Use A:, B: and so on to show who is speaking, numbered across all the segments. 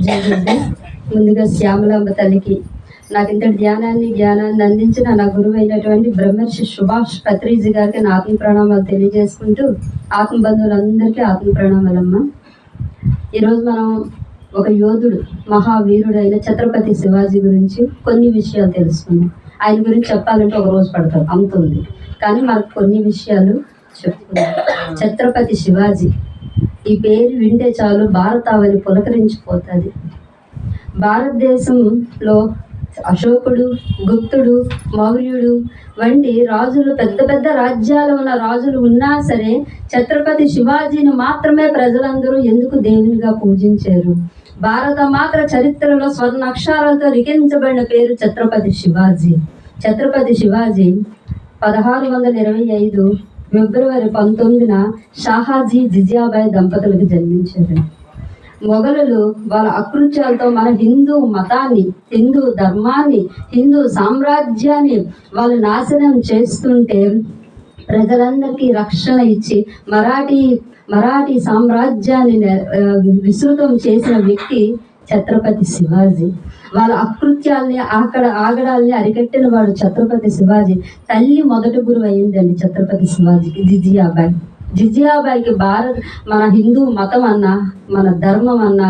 A: జరుగుతుంది ముందుగా శ్యామలాంబ తల్లికి నాకు ఇంతటి ధ్యానాన్ని జ్ఞానాన్ని అందించిన నా గురువు అయినటువంటి బ్రహ్మర్షి సుభాష్ పత్రిజీ గారికి నా ఆత్మ ప్రణామాలు తెలియజేసుకుంటూ ఆత్మ బంధువులందరికీ ఆత్మ ప్రణామాలమ్మ. ఈరోజు మనం ఒక యోధుడు మహావీరుడైన ఛత్రపతి శివాజీ గురించి కొన్ని విషయాలు తెలుసుకున్నాం ఆయన గురించి చెప్పాలంటే ఒక రోజు పడతాం అంత ఉంది. కానీ మనకు కొన్ని విషయాలు చెప్పుకున్నాం ఛత్రపతి శివాజీ ఈ పేరు వింటే చాలు భారతావని పులకరించిపోతుంది. భారతదేశంలో అశోకుడు గుప్తుడు మౌర్యుడు వంటి రాజులు పెద్ద పెద్ద రాజ్యాలు ఉన్న రాజులు ఉన్నా సరే ఛత్రపతి శివాజీని మాత్రమే ప్రజలందరూ ఎందుకు దేవునిగా పూజించారు? భారత మాత్ర చరిత్రలో స్వర్ణ అక్షరాలతో లిఖించబడిన పేరు ఛత్రపతి శివాజీ. ఛత్రపతి శివాజీ పదహారు వందల ఇరవై ఐదు ఫిబ్రవరి పంతొమ్మిదిన షాహాజీ జిజియాబాయి దంపతులకు జన్మించారు. మొఘలులు వాళ్ళ అకృత్యాలతో మన హిందూ మతాన్ని హిందూ ధర్మాన్ని హిందూ సామ్రాజ్యాన్ని వాళ్ళు నాశనం చేస్తుంటే ప్రజలందరికీ రక్షణ ఇచ్చి మరాఠీ మరాఠీ సామ్రాజ్యాన్ని విస్తృతం చేసిన వ్యక్తి ఛత్రపతి శివాజీ. వాళ్ళ అకృత్యాల్ని అక్కడ ఆగడాల్ని అరికట్టిన వాడు ఛత్రపతి శివాజీ. తల్లి మొదటి గురువు అయిందండి ఛత్రపతి శివాజీకి జిజియాబాయి. జిజియాబాయికి భారత్ మన హిందూ మతం అన్న మన ధర్మం అన్న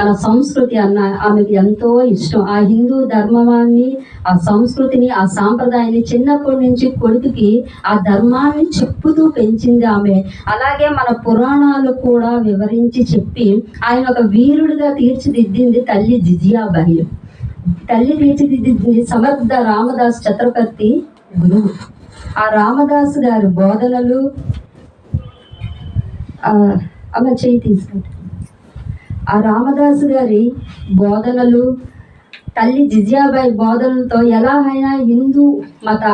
A: మన సంస్కృతి అన్న ఆమెకి ఎంతో ఇష్టం. ఆ హిందూ ధర్మాన్ని ఆ సంస్కృతిని ఆ సాంప్రదాయాన్ని చిన్నప్పటి నుంచి కొడుకుకి ఆ ధర్మాన్ని చెప్పుతూ పెంచింది ఆమె. అలాగే మన పురాణాలు కూడా వివరించి చెప్పి ఆయన ఒక వీరుడిగా తీర్చిదిద్దింది తల్లి జిజియాబాయి. తల్లి తీర్చిదిద్దింది సమర్థ రామదాస్ ఛత్రపతి గురువు ఆ రామదాస్ గారు బోధనలు ఆ, అమ్మ చేయి తీసుకుంటా ఆ రామదాసు గారి బోధనలు తల్లి జిజియాబాయి బోధనలతో ఎలా అయినా హిందూ మత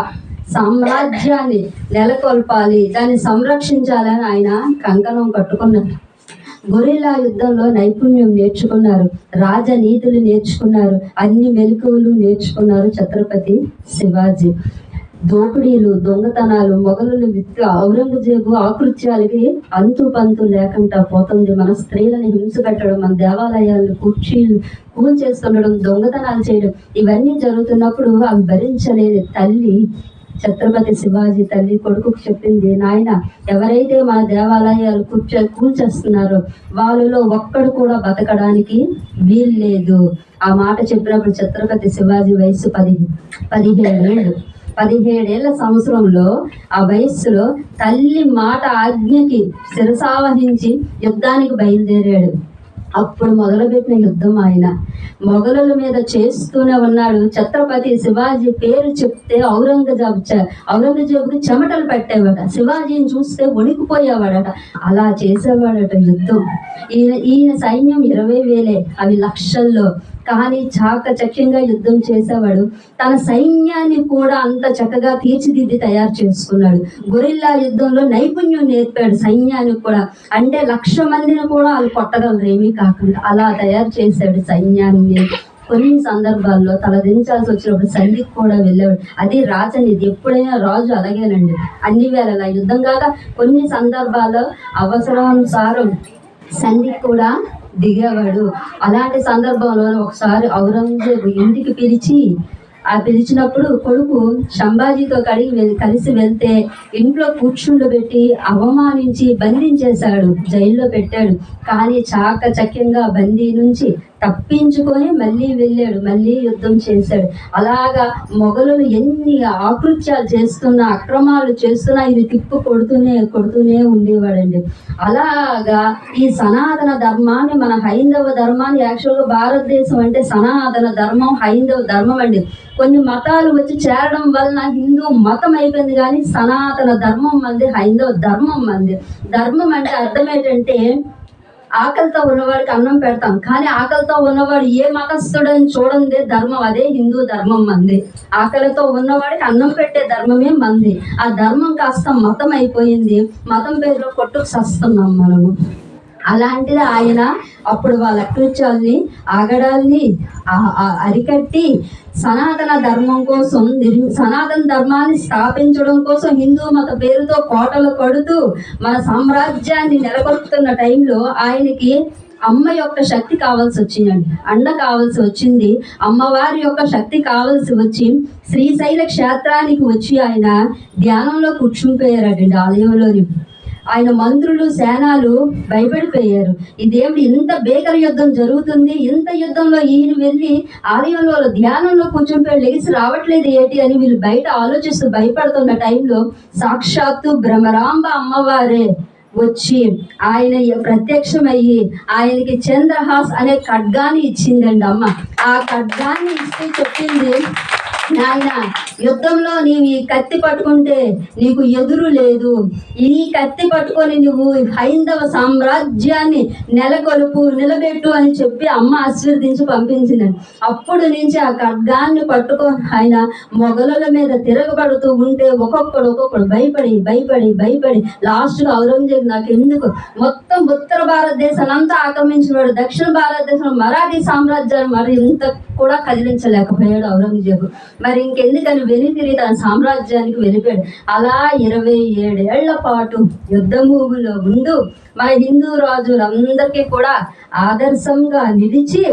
A: సామ్రాజ్యాన్ని నెలకొల్పాలి దాన్ని సంరక్షించాలని ఆయన కంకణం కట్టుకున్నారు. గొరిల్లా యుద్ధంలో నైపుణ్యం నేర్చుకున్నారు రాజనీతులు నేర్చుకున్నారు అన్ని మెలకువలు నేర్చుకున్నారు ఛత్రపతి శివాజీ. దోపిడీలు దొంగతనాలు మొగలుల విద్య ఔరంగజేబు ఆకృత్యాలకి అంతు పంతు లేకుండా పోతుంది. మన స్త్రీలను హింస పెట్టడం మన దేవాలయాలను కుర్చీలు కూల్ చేసుకుండడం దొంగతనాలు చేయడం ఇవన్నీ జరుగుతున్నప్పుడు అవి భరించలేని తల్లి ఛత్రపతి శివాజీ తల్లి కొడుకుకు చెప్పింది నాయన ఎవరైతే మన దేవాలయాలు కూర్చో కూల్చేస్తున్నారో వాళ్ళలో ఒక్కడు కూడా బతకడానికి వీల్లేదు. ఆ మాట చెప్పినప్పుడు ఛత్రపతి శివాజీ వయసు పది పదిహేడు పదిహేడేళ్ళ సంవత్సరంలో ఆ వయస్సులో తల్లి మాట ఆజ్ఞకి శిరసావహించి యుద్ధానికి బయలుదేరాడు. అప్పుడు మొదలుపెట్టిన యుద్ధం ఆయన. మొఘలుల మీద చేస్తూనే ఉన్నాడు ఛత్రపతి శివాజీ పేరు చెప్తే ఔరంగజేబు ఔరంగజేబుకి చెమటలు పెట్టేవాడ శివాజీని చూస్తే వణికిపోయేవాడట. అలా చేసేవాడట యుద్ధం. ఈయన ఈయన సైన్యం ఇరవై వేలే అవి లక్షల్లో. కానీ చాకచక్యంగా యుద్ధం చేసేవాడు తన సైన్యాన్ని కూడా అంత చక్కగా తీర్చిదిద్ది తయారు చేసుకున్నాడు. గొరిల్లా యుద్ధంలో నైపుణ్యం నేర్పాడు సైన్యానికి కూడా. అంటే లక్ష మందిని కూడా వాళ్ళు కొట్టగలరు ఏమీ కాకుండా. అలా తయారు చేశాడు సైన్యాన్ని. కొన్ని సందర్భాల్లో తలదించాల్సి వచ్చినప్పుడు సంధికి కూడా వెళ్ళేవాడు. అది రాజనీతి. ఎప్పుడైనా రాజు అలాగేనండి. అన్ని వేళలా యుద్ధం కాక కొన్ని సందర్భాల్లో అవసరానుసారం సంధికి కూడా దిగేవాడు. అలాంటి సందర్భంలో ఒకసారి ఔరంగజేబు ఇంటికి పిలిచి ఆ పిలిచినప్పుడు కొడుకు సంభాజీతో కడిగి కలిసి వెళ్తే ఇంట్లో కూర్చుండబెట్టి అవమానించి బంధించేశాడు జైల్లో పెట్టాడు. కానీ చాకచక్యంగా బందీ నుంచి తప్పించుకొని మళ్ళీ వెళ్ళాడు మళ్ళీ యుద్ధం చేశాడు. అలాగా మొఘలులు ఎన్ని ఆకృత్యాలు చేస్తున్నా అక్రమాలు చేస్తున్నా ఇది తిప్పు కొడుతూనే కొడుతూనే ఉండేవాడండి. అలాగా ఈ సనాతన ధర్మాన్ని మన హైందవ ధర్మాన్ని యాక్చువల్గా భారతదేశం అంటే సనాతన ధర్మం హైందవ ధర్మం అండి. కొన్ని మతాలు వచ్చి చేరడం వలన హిందూ మతం అయిపోయింది కానీ సనాతన ధర్మం మంది హైందవ ధర్మం మంది. ధర్మం అంటే అర్థం ఏంటంటే ఆకలితో ఉన్నవాడికి అన్నం పెడతాం. కానీ ఆకలితో ఉన్నవాడు ఏ మతస్థుడని చూడండి ధర్మం. అదే హిందూ ధర్మం మంది. ఆకలితో ఉన్నవాడికి అన్నం పెట్టే ధర్మమే మంది. ఆ ధర్మం కాస్త మతం అయిపోయింది మతం పేరులో కొట్టుకు సస్తున్నాం మనము. అలాంటిది ఆయన అప్పుడు వాళ్ళ అకృత్యాల్ని ఆగడాల్ని ఆ- ఆ అరికట్టి సనాతన ధర్మం కోసం నిర్ సనాతన ధర్మాన్ని స్థాపించడం కోసం హిందూ మత పేరుతో కోటలు కడుతూ మన సామ్రాజ్యాన్ని నెలకొల్పుతున్న టైంలో ఆయనకి అమ్మ యొక్క శక్తి కావాల్సి వచ్చిందండి. అండ కావాల్సి వచ్చింది. అమ్మవారి యొక్క శక్తి కావాల్సి వచ్చి శ్రీశైల క్షేత్రానికి వచ్చి ఆయన ధ్యానంలో కూర్చునిపోయారటండి ఆలయంలోని. ఆయన మంత్రులు సేనాలు భయపడిపోయారు. ఈ దేవుడు ఇంత బేకర యుద్ధం జరుగుతుంది ఇంత యుద్ధంలో ఈయన వెళ్ళి ఆలయంలో ధ్యానంలో కూర్చుంటే లేచి రావట్లేదు ఏంటి అని వీళ్ళు బయట ఆలోచిస్తూ భయపడుతున్న టైంలో సాక్షాత్తు భ్రమరాంబ అమ్మవారే వచ్చి ఆయన ప్రత్యక్షమయ్యి ఆయనకి చంద్రహాస్ అనే ఖడ్గాన్ని ఇచ్చిందండి అమ్మ ఆ ఖడ్గాన్ని ఇస్తే చెప్పింది నాయన యుద్ధంలో నీవు ఈ కత్తి పట్టుకుంటే నీకు ఎదురు లేదు. ఈ కత్తి పట్టుకొని నువ్వు హైందవ సామ్రాజ్యాన్ని నెలకొలుపు నిలబెట్టు అని చెప్పి అమ్మ ఆశీర్వదించి పంపించింది. అప్పుడు నుంచి ఆ ఖడ్గాన్ని పట్టుకొని ఆయన మొగలుల మీద తిరగబడుతూ ఉంటే ఒక్కొక్కడు ఒక్కొక్కడు భయపడి భయపడి భయపడి లాస్ట్గా ఔరంగజేబు నాకు ఎందుకు? మొత్తం ఉత్తర భారతదేశాన్ని అంతా ఆక్రమించినవాడు దక్షిణ భారతదేశంలో మరాఠీ సామ్రాజ్యాన్ని మరి ఇంత కూడా కదిలించలేకపోయాడు ఔరంగజేబు. మరి ఇంకెందుకని వెనుతిరి తన సామ్రాజ్యానికి వెళ్ళిపోయాడు. అలా ఇరవై ఏడేళ్ళ పాటు యుద్ధభూమిలో ఉండు మన హిందూ రాజులందరికీ కూడా ఆదర్శంగా నిలిచి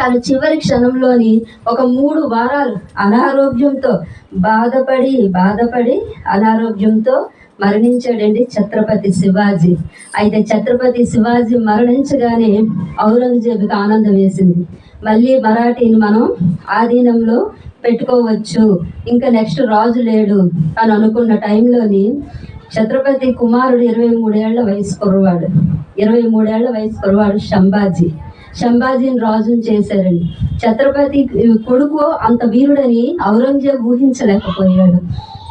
A: తన చివరి క్షణంలోని ఒక మూడు వారాలు అనారోగ్యంతో బాధపడి బాధపడి అనారోగ్యంతో మరణించాడండి ఛత్రపతి శివాజీ. అయితే ఛత్రపతి శివాజీ మరణించగానే ఔరంగజేబుకి ఆనందం వేసింది. మళ్ళీ మరాఠీని మనం ఆధీనంలో పెట్టుకోవచ్చు. ఇంకా నెక్స్ట్ రాజు లేడు అని అనుకున్న టైంలోని ఛత్రపతి కుమారుడు ఇరవై మూడేళ్ళ వయసు కుర్రవాడు ఇరవై మూడేళ్ళ వయసు కుర్రవాడు శంభాజీ. శంభాజీని రాజుని చేశారండి ఛత్రపతి కొడుకు అంత వీరుడని ఔరంగజేబ్ ఊహించలేకపోయాడు.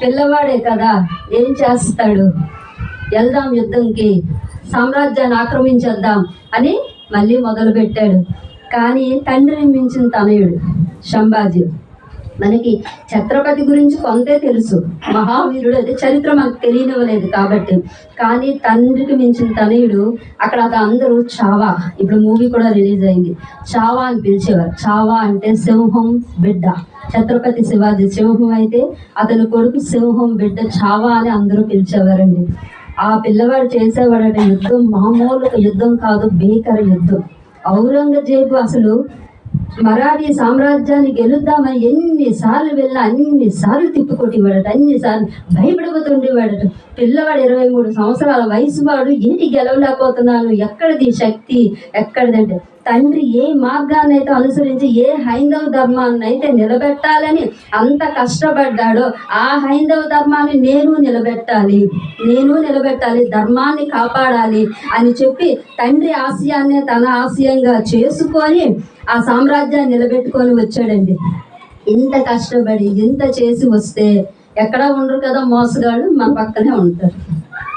A: పిల్లవాడే కదా ఏం చేస్తాడు? వెళ్దాం యుద్ధంకి సామ్రాజ్యాన్ని ఆక్రమించేద్దాం అని మళ్ళీ మొదలుపెట్టాడు. కానీ తండ్రిని మించిన తనయుడు శంభాజీ. మనకి ఛత్రపతి గురించి కొంతే తెలుసు. మహావీరుడు అది చరిత్ర మనకు తెలియనివ్వలేదు కాబట్టి. కానీ తండ్రికి మించిన తనయుడు అక్కడ అది అందరూ చావా. ఇప్పుడు మూవీ కూడా రిలీజ్ అయింది. చావా అని పిలిచేవారు. చావా అంటే సింహం బిడ్డ. ఛత్రపతి శివాజీ సింహం అయితే అతని కొడుకు సింహం బిడ్డ చావా అని అందరూ పిలిచేవారండి. ఆ పిల్లవాడు చేసేవాడట యుద్ధం మామూలు యుద్ధం కాదు భీకర యుద్ధం. ఔరంగజేబు అసలు మరాఠీ సామ్రాజ్యాన్ని గెలుద్దామని ఎన్నిసార్లు వెళ్ళా అన్నిసార్లు తిప్పికొట్టేవాడట అన్నిసార్లు భయపడిపోతుండేవాడట. పిల్లవాడు ఇరవై మూడు సంవత్సరాల వయసు వాడు ఏంటి గెలవలేకపోతున్నాను? ఎక్కడిది శక్తి? ఎక్కడిదంటే తండ్రి ఏ మార్గాన్నైతే అనుసరించి ఏ హైందవ ధర్మాన్ని అయితే నిలబెట్టాలని అంత కష్టపడ్డాడో ఆ హైందవ ధర్మాన్ని నేను నిలబెట్టాలి నేను నిలబెట్టాలి ధర్మాన్ని కాపాడాలి అని చెప్పి తండ్రి ఆశయాన్ని తన ఆశయంగా చేసుకొని ఆ సామ్రాజ్యాన్ని నిలబెట్టుకొని వచ్చాడండి. ఇంత కష్టపడి ఇంత చేసి వస్తే ఎక్కడ ఉండరు కదా మోసగాళ్ళు మన పక్కనే ఉంటారు.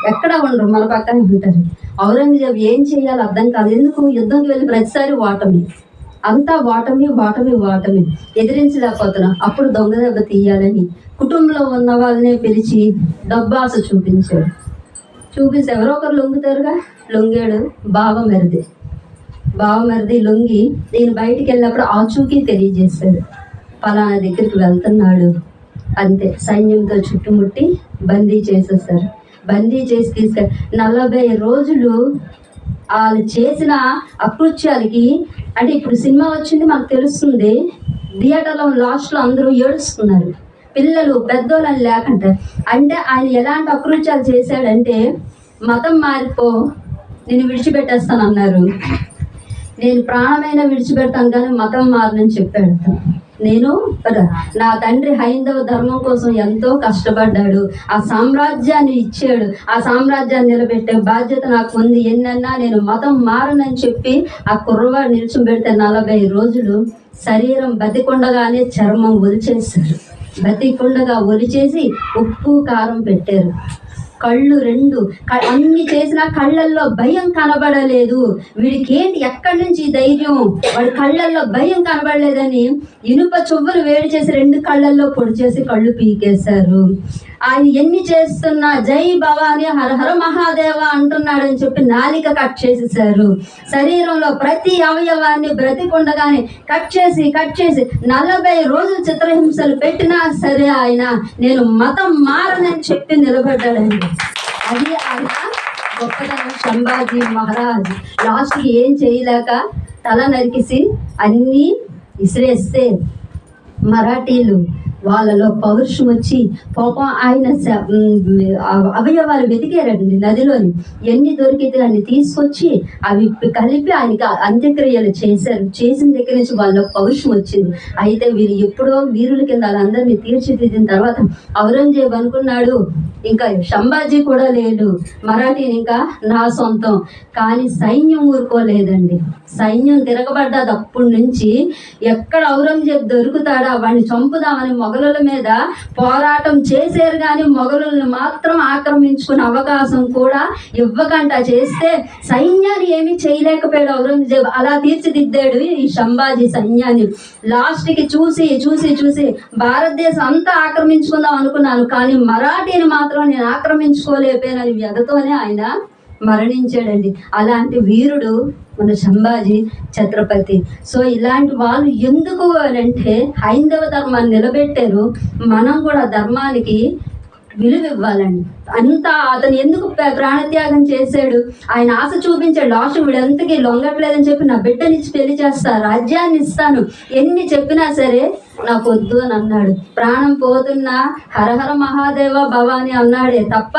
A: ఎక్కడ ఉండరు మన పక్కనే ఉంటారు. ఔరంగజేబ్ ఏం చేయాలో అర్థం కాదు. ఎందుకు? యుద్ధంకి వెళ్ళి ప్రతిసారి ఓటమి. అంతా వాటమి వాటమి వాటమి ఎదిరించలేకపోతున్నా. అప్పుడు దొంగ దెబ్బ తీయాలని కుటుంబంలో ఉన్న వాళ్ళనే పిలిచి డబ్బాస చూపించాడు. చూపిస్తే ఎవరో ఒకరు లొంగుతారుగా? లొంగాడు బావ మెరిది. బావమరిది లొంగి నేను బయటికి వెళ్ళినప్పుడు ఆచూకీ తెలియజేశాడు. పలానా దగ్గరికి వెళ్తున్నాడు. అంతే సైన్యంతో చుట్టుముట్టి బందీ చేసేసారు బందీ చేసి తీసుకెళ్ళి నలభై రోజులు వాళ్ళు చేసిన అకృత్యాలకి అంటే ఇప్పుడు సినిమా వచ్చింది మాకు తెలుస్తుంది థియేటర్లో లాస్ట్లో అందరూ ఏడుస్తున్నారు. పిల్లలు పెద్దోళ్ళని లేకుండా అంటే ఆయన ఎలాంటి అకృత్యాలు చేశాడంటే మతం మారిపో నేను విడిచిపెట్టేస్తాను అన్నారు నేను ప్రాణమైన విడిచిపెడతాను కానీ మతం మారనని చెప్పాడు. నేను నా తండ్రి హైందవ ధర్మం కోసం ఎంతో కష్టపడ్డాడు. ఆ సామ్రాజ్యాన్ని ఇచ్చాడు. ఆ సామ్రాజ్యాన్ని నిలబెట్టే బాధ్యత నాకు ఉంది. ఎన్నన్నా నేను మతం మారనని చెప్పి ఆ కుర్రవాడు నిల్చోబెడితే నలభై రోజులు శరీరం బతికుండగానే చర్మం ఒలిచేశారు బతికుండగా ఒలిచేసి ఉప్పు కారం పెట్టారు. కళ్ళు రెండు. అన్ని చేసిన కళ్ళల్లో భయం కనబడలేదు. వీడికి ఏంటి ఎక్కడి నుంచి ధైర్యం? వాడి కళ్ళల్లో భయం కనబడలేదని ఇనుప చువ్వలు వేడి చేసి రెండు కళ్ళల్లో పొడి చేసి కళ్ళు పీకేశారు. ఆయన ఎన్ని చేస్తున్నా జై భవాని హర హర మహాదేవ అంటున్నాడని చెప్పి నాలిక కట్ చేసేసారు శరీరంలో ప్రతి అవయవాన్ని బ్రతికుండగానే కట్ చేసి కట్ చేసి నలభై రోజులు చిత్రహింసలు పెట్టినా సరే ఆయన నేను మతం మారనని చెప్పి నిలబడ్డాడండి. అది ఆయన గొప్పతనం సంభాజీ మహారాజ్. లాస్ట్కి ఏం చేయలేక తల నరికిసి అన్నీ ఇసిరేస్తే మరాఠీలు వాళ్ళలో పౌరుషం వచ్చి పాపం ఆయన అవయవాలు వెతికారండి నదిలోని. ఎన్ని దొరికితే అన్ని తీసుకొచ్చి అవి కలిపి ఆయనకి అంత్యక్రియలు చేశారు. చేసిన దగ్గర నుంచి వాళ్ళలో పౌరుషం వచ్చింది. అయితే వీరు ఎప్పుడో వీరుల కింద వాళ్ళందరినీ తీర్చిదిద్దిన తర్వాత ఔరంగజేబు అనుకున్నాడు ఇంకా సంభాజీ కూడా లేడు మరాఠీని ఇంకా నా సొంతం. కానీ సైన్యం ఊరుకోలేదండి. సైన్యం తిరగబడ్డది అప్పటి నుంచి ఎక్కడ ఔరంగజేబ్ దొరుకుతాడా? వాడిని చంపుదామని మొఘలుల మీద పోరాటం చేశారు కానీ మొఘలుల్ని మాత్రం ఆక్రమించుకునే అవకాశం కూడా ఇవ్వకుండా చేస్తే సైన్యాన్ని ఏమీ చేయలేకపోయాడు ఔరంగజేబ్. అలా తీర్చిదిద్దాడు ఈ సంభాజీ సైన్యాన్ని. లాస్ట్కి చూసి చూసి చూసి భారతదేశం అంతా ఆక్రమించుకుందాం అనుకున్నాను. కానీ మరాఠీని మాత్రం నేను ఆక్రమించుకోలేకపోయానని వ్యధతోనే ఆయన మరణించాడండి. అలాంటి వీరుడు మన సంభాజీ ఛత్రపతి. సో ఇలాంటి వాళ్ళు ఎందుకు అని అంటే హైందవ ధర్మాన్ని నిలబెట్టారు. మనం కూడా ధర్మానికి విలువ ఇవ్వాలండి అంత అతను ఎందుకు ప్రాణత్యాగం చేశాడు? ఆయన ఆశ చూపించాడు లాస్ట్ వీడు లొంగట్లేదని చెప్పి నా బిడ్డనిచ్చి పెళ్ళి చేస్తా రాజ్యాన్ని ఇస్తాను. ఎన్ని చెప్పినా సరే నాకు వద్దు అని అన్నాడు. ప్రాణం పోతున్నా హరహర మహాదేవ భవాని అన్నాడే తప్ప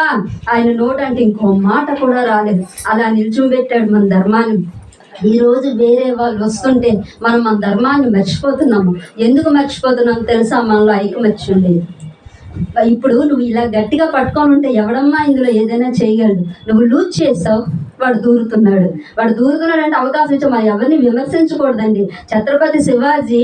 A: ఆయన నోట అంటే ఇంకో మాట కూడా రాలేదు. అలా నిల్చుంబెట్టాడు మన ధర్మాన్ని. ఈ రోజు వేరే వాళ్ళు వస్తుంటే మనం మన ధర్మాన్ని మర్చిపోతున్నాము. ఎందుకు మర్చిపోతున్నాం తెలుసా? మనలో ఐకమత్యం లేదు. ఇప్పుడు నువ్వు ఇలా గట్టిగా పట్టుకొని ఉంటే ఎవడమ్మా ఇందులో ఏదైనా చేయగలడు? నువ్వు లూజ్ చేసావు వాడు దూరుతున్నాడు. వాడు దూరుతున్నాడు అంటే అవకాశం ఇచ్చావు మరి ఎవరిని విమర్శించకూడదండి. ఛత్రపతి శివాజీ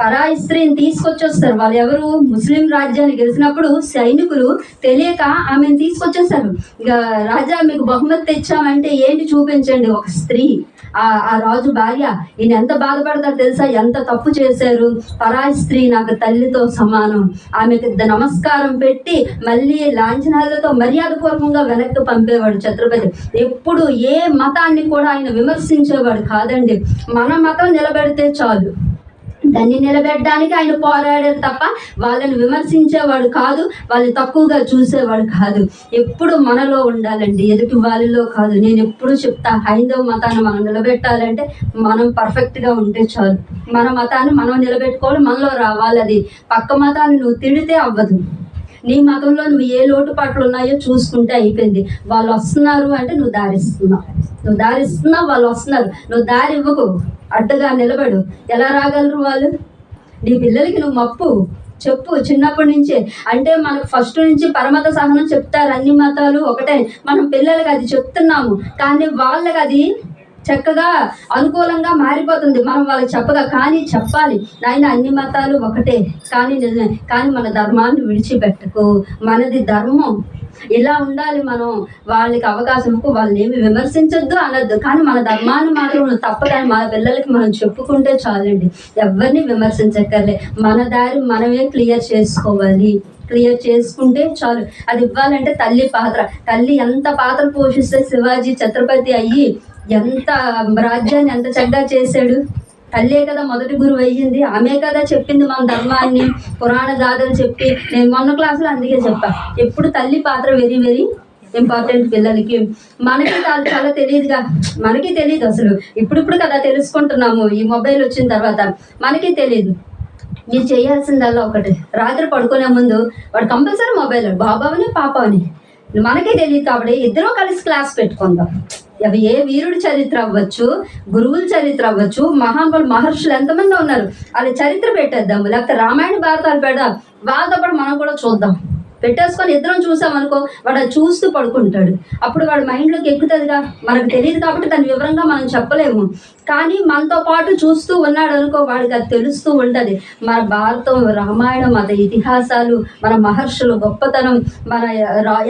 A: పరాయి స్త్రీని తీసుకొచ్చేస్తారు. వాళ్ళు ఎవరు? ముస్లిం రాజ్యాన్ని గెలిచినప్పుడు సైనికులు తెలియక ఆమెను తీసుకొచ్చేస్తారు. ఇక రాజా మీకు బహుమతి తెచ్చామంటే ఏంటి చూపించండి? ఒక స్త్రీ. ఆ ఆ రాజు భార్య ఈయన ఎంత బాధపడతారు తెలుసా? ఎంత తప్పు చేశారు? పరాయి స్త్రీ నాకు తల్లితో సమానం. ఆమెకు నమస్కారం పెట్టి మళ్ళీ లాంఛనాలతో మర్యాదపూర్వకంగా వెనక్కి పంపేవాడు ఛత్రపతి. ఎప్పుడు ఏ మతాన్ని కూడా ఆయన విమర్శించేవాడు కాదండి. మన మతం నిలబెడితే చాలు. దాన్ని నిలబెట్టడానికి ఆయన పోరాడారు తప్ప వాళ్ళని విమర్శించేవాడు కాదు వాళ్ళని తక్కువగా చూసేవాడు కాదు. ఎప్పుడు మనలో ఉండాలండి ఎదుటి వాళ్ళలో కాదు. నేను ఎప్పుడు చెప్తా హైందవ మతాన్ని మనం నిలబెట్టాలంటే మనం పర్ఫెక్ట్గా ఉంటే చాలు. మన మతాన్ని మనం నిలబెట్టుకోవాలి మనలో రావాలి అది పక్క మతాన్ని నువ్వు తిడితే అవ్వదు. నీ మతంలో నువ్వు ఏ లోటుపాట్లు ఉన్నాయో చూసుకుంటే అయిపోయింది. వాళ్ళు వస్తున్నారు అంటే నువ్వు దారిస్తున్నావు. నువ్వు దారిస్తున్నావు వాళ్ళు వస్తున్నారు. నువ్వు దారి ఇవ్వకు. అడ్డగా నిలబడు. ఎలా రాగలరు వాళ్ళు? నీ పిల్లలకి నువ్వు మప్పు. చెప్పు. చిన్నప్పటి నుంచే. అంటే మనకు ఫస్ట్ నుంచి పరమత సహనం చెప్తారు అన్ని మతాలు ఒకటే. మనం పిల్లలకి అది చెప్తున్నాము. కానీ వాళ్ళకి అది చక్కగా అనుకూలంగా మారిపోతుంది. మనం వాళ్ళకి చెప్పగా కానీ చెప్పాలి. నాయన అన్ని మతాలు ఒకటే. కానీ నిజమే కానీ మన ధర్మాన్ని విడిచిపెట్టకు. మనది ధర్మం. ఇలా ఉండాలి మనం. వాళ్ళకి అవకాశం వాళ్ళని ఏమి విమర్శించొద్దు అనొద్దు. కానీ మన ధర్మాన్ని మాత్రం తప్పదని మన పిల్లలకి మనం చెప్పుకుంటే చాలండి. ఎవరిని విమర్శించక్కర్లే. మన దారి మనమే క్లియర్ చేసుకోవాలి. క్లియర్ చేసుకుంటే చాలు. అది ఇవ్వాలంటే తల్లి పాత్ర. తల్లి ఎంత పాత్ర పోషిస్తే శివాజీ ఛత్రపతి అయ్యి ఎంత రాజ్యాన్ని ఎంత చక్కగా చేశాడు? తల్లే కదా మొదటి గురువు అయ్యింది. ఆమె కదా చెప్పింది మన ధర్మాన్ని పురాణ గాథలు చెప్పి. నేను మొన్న క్లాసులో అందుకే చెప్పా. ఎప్పుడు తల్లి పాత్ర వెరీ వెరీ ఇంపార్టెంట్ పిల్లలకి. మనకి చాలా తెలియదుగా. మనకి తెలియదు అసలు. ఇప్పుడిప్పుడు కదా తెలుసుకుంటున్నాము. ఈ మొబైల్ వచ్చిన తర్వాత మనకి తెలియదు. మీరు చేయాల్సిందల్లా ఒకటి. రాత్రి పడుకునే ముందు వాడు కంపల్సరీ మొబైల్ బాబావని పాపవని. మనకే తెలియదు కాబట్టి ఇద్దరం కలిసి క్లాస్ పెట్టుకుందాం. అవి ఏ వీరుడి చరిత్ర అవ్వచ్చు గురువుల చరిత్ర అవ్వచ్చు మహానుభావులు మహర్షులు ఎంతమంది ఉన్నారు. వాళ్ళ చరిత్ర పెట్టేద్దాము. లేకపోతే రామాయణ భారతాలు పెడదాం. వాళ్ళతో పాటు మనం కూడా చూద్దాం. పెట్టేసుకొని ఇద్దరం చూసామనుకో వాడు చూస్తూ పడుకుంటాడు. అప్పుడు వాడు మైండ్లోకి ఎక్కుతుందిగా మనకు తెలియదు కాబట్టి దాని వివరంగా మనం చెప్పలేము. కానీ మనతో పాటు చూస్తూ ఉన్నాడు అనుకో వాడికి అది తెలుస్తూ ఉంటుంది. మన భారతం రామాయణం మన ఇతిహాసాలు మన మహర్షులు గొప్పతనం మన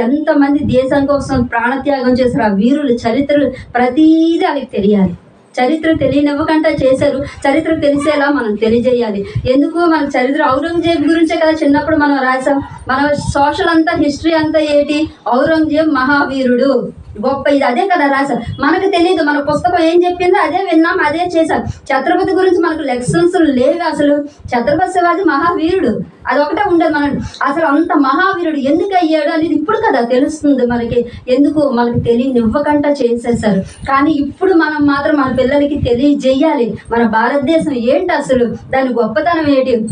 A: ఎంతమంది దేశం కోసం ప్రాణత్యాగం చేసిన ఆ వీరుల చరిత్రలు ప్రతీది వాళ్ళకి తెలియాలి. చరిత్ర తెలియనివ్వకుండా చేశారు. చరిత్ర తెలిసేలా మనం తెలియజేయాలి. ఎందుకు మన చరిత్ర ఔరంగజేబ్ గురించే కదా చిన్నప్పుడు మనం రాసాం మన సోషల్ అంతా హిస్టరీ అంతా ఏంటి? ఔరంగజేబ్ మహావీరుడు. గొప్ప ఇది. అదే కదా రాశారు. మనకు తెలియదు మన పుస్తకం ఏం చెప్పిందో అదే విన్నాం అదే చేశాం. ఛత్రపతి గురించి మనకు లెసన్స్ లేవు అసలు. ఛత్రపతి శివాజీ మహావీరుడు. అది ఒకటే ఉండదు మనకు. అసలు అంత మహావీరుడు ఎందుకు అయ్యాడు అనేది ఇప్పుడు కదా తెలుస్తుంది మనకి. ఎందుకు? మనకి తెలియనివ్వకుండా చేసేసారు కానీ ఇప్పుడు మనం మాత్రం మన పిల్లలకి తెలియజేయాలి. మన భారతదేశం ఏంటి అసలు? దాని గొప్పతనం ఏంటి?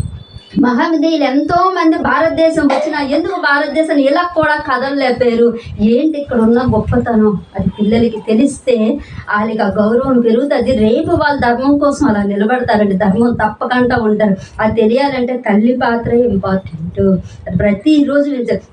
A: మహావిధేయులు ఎంతో మంది భారతదేశం వచ్చిన ఎందుకు భారతదేశం ఇలా కూడా కథలు లేపారు ఏంటి ఇక్కడ ఉన్న గొప్పతనం? అది పిల్లలకి తెలిస్తే వాళ్ళకి ఆ గౌరవం పెరుగుతుంది. రేపు వాళ్ళ ధర్మం కోసం అలా నిలబడతారండి. ధర్మం తప్పకుండా ఉంటారు. అది తెలియాలంటే తల్లి పాత్ర ఇంపార్టెంట్ ప్రతిరోజు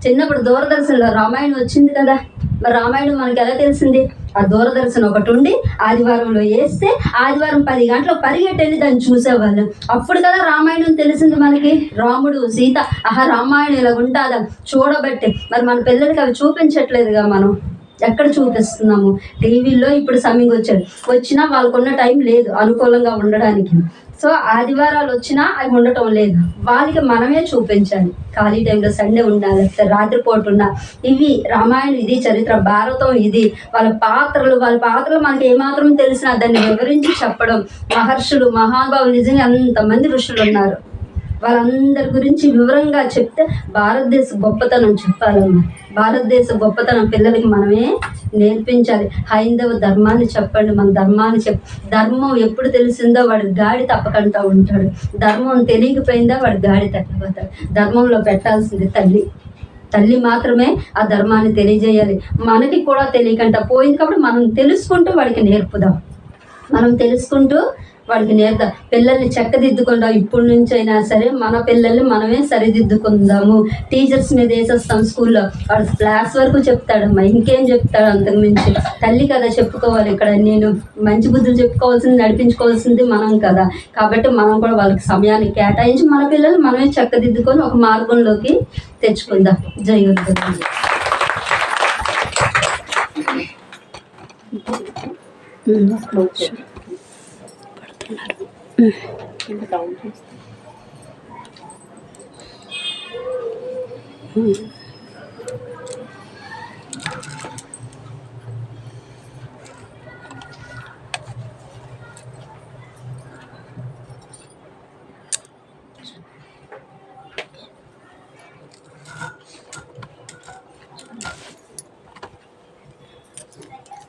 A: చిన్నప్పుడు దూరదర్శన్లో రామాయణం వచ్చింది కదా? మరి రామాయణం మనకి ఎలా తెలిసింది? ఆ దూరదర్శన్ ఒకటి ఉండి ఆదివారంలో వేస్తే ఆదివారం పది గంటలకు పరిగెట్టెళ్ళి దాన్ని చూసేవాళ్ళం. అప్పుడు కదా రామాయణం తెలిసింది మనకి. రాముడు సీత ఆహా రామాయణం ఇలా ఉంటుందా? చూడబట్టే. మరి మన పిల్లలకి అవి చూపించట్లేదుగా మనం. ఎక్కడ చూపిస్తున్నాము? టీవీల్లో ఇప్పుడు సమింగ్ వచ్చాడు. వచ్చినా వాళ్ళకున్న టైం లేదు అనుకూలంగా ఉండడానికి. సో ఆదివారాలు వచ్చినా అవి ఉండటం లేదు. వాళ్ళకి మనమే చూపించాలి ఖాళీ టైంలో సండే ఉండాలి లేకపోతే రాత్రిపూట ఉన్న ఇవి రామాయణం ఇది చరిత్ర భారతం ఇది. వాళ్ళ పాత్రలు వాళ్ళ పాత్రలు మనకి ఏమాత్రం తెలిసినా దాన్ని వివరించి చెప్పడం. మహర్షులు మహానుభావులు నిజంగా అంతమంది ఋషులు ఉన్నారు. వాళ్ళందరి గురించి వివరంగా చెప్తే భారతదేశ గొప్పతనం చెప్పాలమ్మా. భారతదేశ గొప్పతనం పిల్లలకి మనమే నేర్పించాలి. హైందవ ధర్మాన్ని చెప్పండి మన ధర్మాన్ని చెప్ ధర్మం ఎప్పుడు తెలిసిందో వాడు గాడి తప్పకుండా ఉంటాడు. ధర్మం తెలియకపోయిందా వాడు గాడి తప్పిపోతాడు. ధర్మంలో పెట్టాల్సింది తల్లి. తల్లి మాత్రమే ఆ ధర్మాన్ని తెలియజేయాలి. మనకి కూడా తెలియకుండా పోయింది కాబట్టి మనం తెలుసుకుంటూ వాడికి నేర్పుదాం. మనం తెలుసుకుంటూ వాడికి నేత పిల్లల్ని చక్కదిద్దుకుందాం. ఇప్పటి నుంచి అయినా సరే మన పిల్లల్ని మనమే సరిదిద్దుకుందాము. టీచర్స్ మీద వేసేస్తాం స్కూల్లో. వాడు క్లాస్ వరకు చెప్తాడమ్మా ఇంకేం చెప్తాడు అంతకు మించి. తల్లి కదా చెప్పుకోవాలి ఇక్కడ. నేను మంచి బుద్ధులు చెప్పుకోవాల్సింది నడిపించుకోవాల్సింది మనం కదా. కాబట్టి మనం కూడా వాళ్ళకి సమయాన్ని కేటాయించి మన పిల్లలు మనమే చక్కదిద్దుకొని ఒక మార్గంలోకి తెచ్చుకుందాం. జై గురుదేవ్.
B: Mm-hmm.